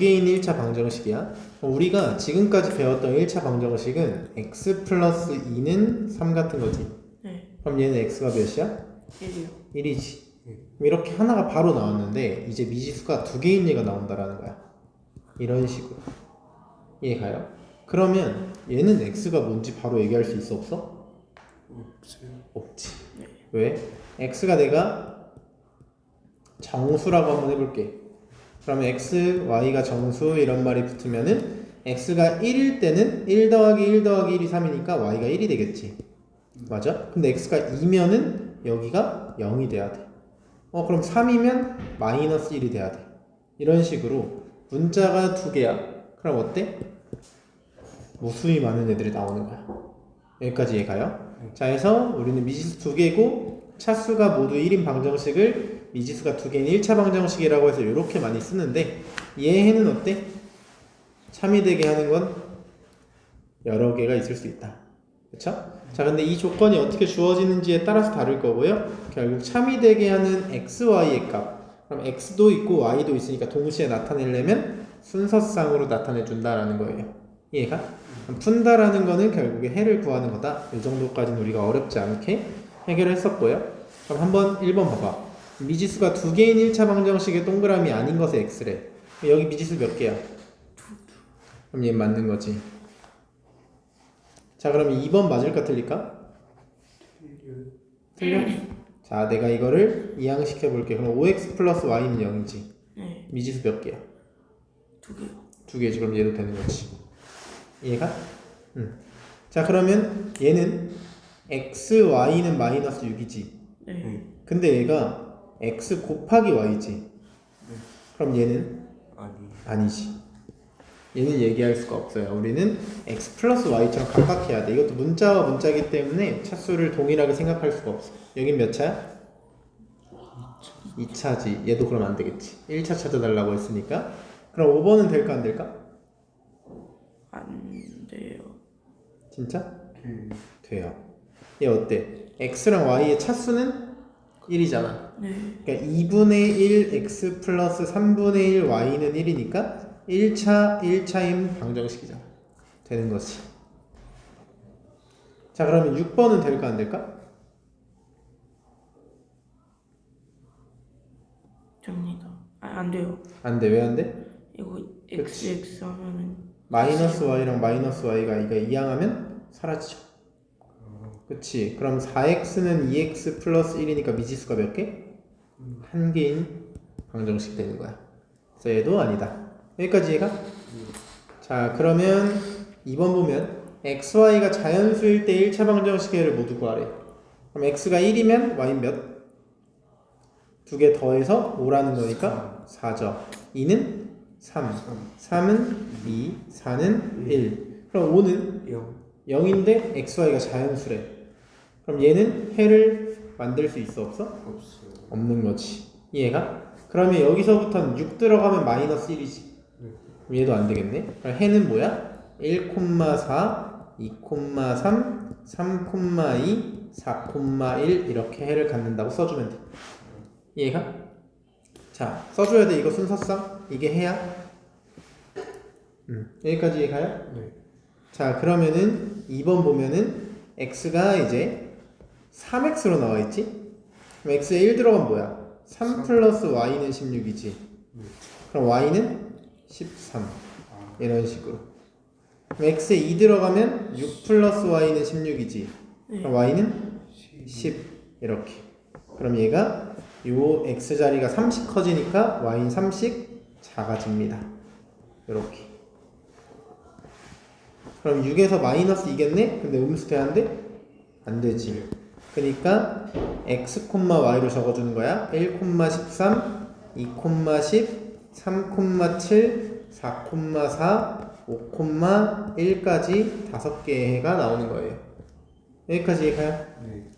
개인 1차 방정식이야. 우리가 지금까지 배웠던 1차 방정식은 x 플러스 2는 3 같은 거지. 네. 그럼 얘는 x가 몇이야? 1이요. 1이지. 이렇게 하나가 바로 나왔는데 이제 미지수가 두 개인 얘가 나온다라는 거야. 이런 식으로. 이해가요? 그러면 얘는 x가 뭔지 바로 얘기할 수 있어 없어? 없어요. 없지. 왜? x가 내가 정수라고 한번 해볼게. 그러면 x, y가 정수 이런 말이 붙으면은 x가 1일 때는 1 더하기 1 더하기 1이 3이니까 y가 1이 되겠지. 맞아? 근데 x가 2면은 여기가 0이 돼야 돼. 어 그럼 3이면 마이너스 1이 돼야 돼. 이런 식으로 문자가 두 개야. 그럼 어때? 무수히 많은 애들이 나오는 거야. 여기까지 이해가요? 자, 해서 우리는 미지수 두 개고 차수가 모두 1인 방정식을 미지수가 두 개인 1차 방정식이라고 해서 이렇게 많이 쓰는데 얘는 어때? 참이 되게 하는 건 여러 개가 있을 수 있다. 그쵸? 자, 근데 이 조건이 어떻게 주어지는지에 따라서 다를 거고요. 결국 참이 되게 하는 x, y의 값. 그럼 x도 있고 y도 있으니까 동시에 나타내려면 순서상으로 나타내 준다라는 거예요. 이해가? 푼다라는 거는 결국에 해를 구하는 거다. 이 정도까지는 우리가 어렵지 않게 해결했었고요. 그럼 한번 1번 봐봐. 미지수가 두 개인 1차 방정식의 동그라미 아닌 것의 x래. 여기 미지수 몇 개야? 그럼 얘 맞는 거지. 자, 그럼 2번 맞을까 틀릴까? 틀려? 자, 내가 이거를 이항시켜 볼게. 그럼 5x 플러스 y는 0이지. 네. 미지수 몇 개야? 두 개요. 두 개지. 그럼 얘도 되는 거지. 이해가? 응. 자, 그러면 얘는 x, y는 마이너스 6이지. 네. 근데 얘가 x 곱하기 y지. 그럼 얘는 아니. 아니지. 얘는 얘기할 수가 없어요. 우리는 x 플러스 y처럼 각각해야 돼. 이것도 문자와 문자이기 때문에 차수를 동일하게 생각할 수가 없어. 여긴 몇 차야? 2차지. 얘도 그럼 안 되겠지. 1차 찾아달라고 했으니까. 그럼 5번은 될까 안 될까? 안 돼요. 진짜? 그 돼요. 얘 어때? x랑 y의 차수는 1이잖아. 네. 그러니까 2분의 1 x 플러스 3분의 1 y는 1이니까 1차 1차임 방정식이잖아. 되는 거지. 자 그러면 6번은 될까 안 될까? 됩니다. 아, 안 돼요. 안 돼. 왜 안 돼? 이거 그치. XX 하면은 마이너스 y랑 마이너스 y가 이거 이항하면 사라지죠. 그치. 그럼 4x는 2x 플러스 1이니까 미지수가 몇 개? 한 개인 방정식 되는 거야. 그래서 얘도 아니다. 여기까지 이해가? 자, 그러면 2번 보면 xy가 자연수일 때 1차 방정식을 모두 구하래. 그럼 x가 1이면 y는 몇? 두 개 더해서 5라는 거니까 4죠. 2는 3. 3은 2, 4는 1. 그럼 5는 0. 0인데 xy가 자연수래. 그럼 얘는 해를 만들 수 있어 없어? 없어요. 없는 거지. 이해가? 그러면 여기서부터는 6 들어가면 마이너스 1이지. 그럼 얘도 안 되겠네. 그럼 해는 뭐야? 1,4, 2,3, 3,2, 4,1 이렇게 해를 갖는다고 써주면 돼. 이해가? 자, 써줘야 돼. 이거 순서상. 이게 해야. 음, 여기까지 이해가요? 네. 자, 그러면은 2번 보면은 x가 이제 3x로 나와 있지? 그럼 x에 1 들어가면 뭐야? 3 플러스 y는 16이지. 그럼 y는 13. 이런 식으로. 그럼 x에 2 들어가면 6 플러스 y는 16이지. 그럼 y는 10. 이렇게. 그럼 얘가 요 x 자리가 30 커지니까 y는 30 작아집니다. 이렇게. 그럼 6에서 마이너스 2겠네? 근데 음수 돼야 돼? 안 되지. 그러니까 x, y로 적어주는 거야. 1, 13, 2, 10, 3, 7, 4, 4, 5, 1까지 다섯 개의 해가 나오는 거예요. 여기까지 가요? 네.